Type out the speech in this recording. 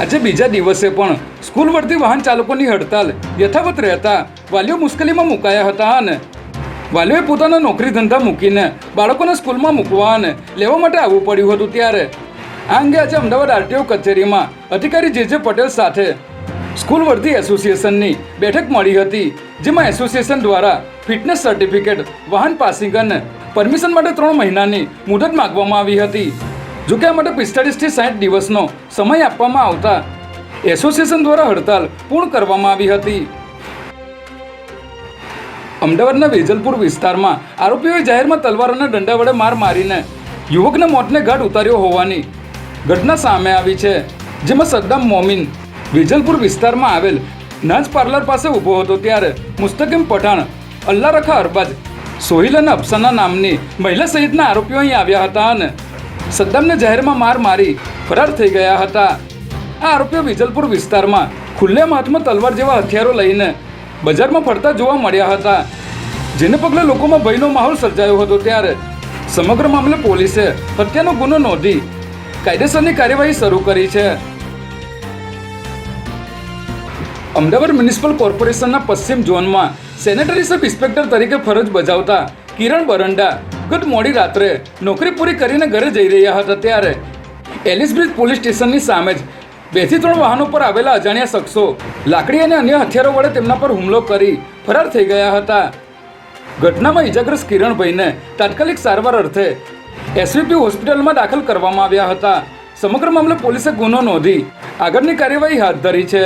આજે બીજા દિવસે પણ સ્કૂલ વર્ધી વાહન ચાલકોની હડતાલ યથાવત રહેતા વાલીઓ મુશ્કેલીમાં મુકાયા હતા અને વાલીઓએ પોતાના નોકરી ધંધા મૂકીને બાળકોને સ્કૂલમાં મૂકવા અને લેવા માટે આવવું પડ્યું હતું ત્યારે આ અંગે આજે અમદાવાદ આરટીઓ કચેરીમાં અધિકારી જે જે પટેલ સાથે સ્કૂલ વર્ધી એસોસિએશનની બેઠક મળી હતી, જેમાં એસોસિએશન દ્વારા ફિટનેસ સર્ટિફિકેટ, વાહન પાસિંગ અને પરમિશન માટે ત્રણ મહિનાની મુદત માગવામાં આવી હતી. જોકે આ માટે પિસ્તાળીસથી સાઠ દિવસનો સમય આપવામાં આવતા એસોસિએશન દ્વારા હડતાલ પૂર્ણ કરવામાં આવી હતી. અમદાવાદના વેજલપુર વિસ્તારમાં આરોપીઓએ જાહેરમાં તલવાર અને દંડા વડે માર મારીને યુવકને મોતને ઘાટ ઉતાર્યો હોવાની ઘટના સામે આવી છે, જેમાં સદ્દામ મોમિન વેજલપુર વિસ્તારમાં આવેલ નાચ પાર્લર પાસે ઊભો હતો ત્યારે મુસ્તકીમ પઠાણ અલ્લા રખા અરબાજ, સોહિલ અને અફસાના નામની મહિલા સહિતના આરોપીઓ અહીં આવ્યા હતા અને સદ્દામને જાહેરમાં માર મારી ફરાર થઈ ગયા હતા. આ આરોપીઓ વિજલપુર વિસ્તારમાં ખુલ્લેમ હાથમાં તલવાર જેવા હથિયારો લઈને બજારમાં ફરતા જોવા મળ્યા હતા. જેને પગલે લોકોમાં ભયનો માહોલ સર્જાયો હતો ત્યારે સમગ્ર મામલે પોલીસે હત્યાનો ગુનો નોંધી કાયદેસરની કાર્યવાહી શરૂ કરી છે. અમદાવાદ મ્યુનિસિપલ કોર્પોરેશનના પશ્ચિમ ઝોનમાં સેનેટરી સબ ઇન્સ્પેક્ટર તરીકે ફરજ બજાવતા કિરણ બરંડા ગત મોડી રાત્રે. નોકરી પૂરી કરીને ઘરે જઈ રહ્યા હતા ત્યારે. એલિસબ્રિજ પોલીસ સ્ટેશનની સામે જ બેથી ત્રણ વાહનો પર આવેલા અજાણ્યા શખ્સો લાકડી અને અન્ય હથિયારો વડે તેમના પર હુમલો કરી ફરાર થઈ ગયા હતા. ઘટનામાં ઇજાગ્રસ્ત કિરણભાઈને તાત્કાલિક સારવાર અર્થે એસવીપી હોસ્પિટલમાં દાખલ કરવામાં આવ્યા હતા. સમગ્ર મામલે પોલીસે ગુનો નોંધી આગળની કાર્યવાહી હાથ ધરી છે.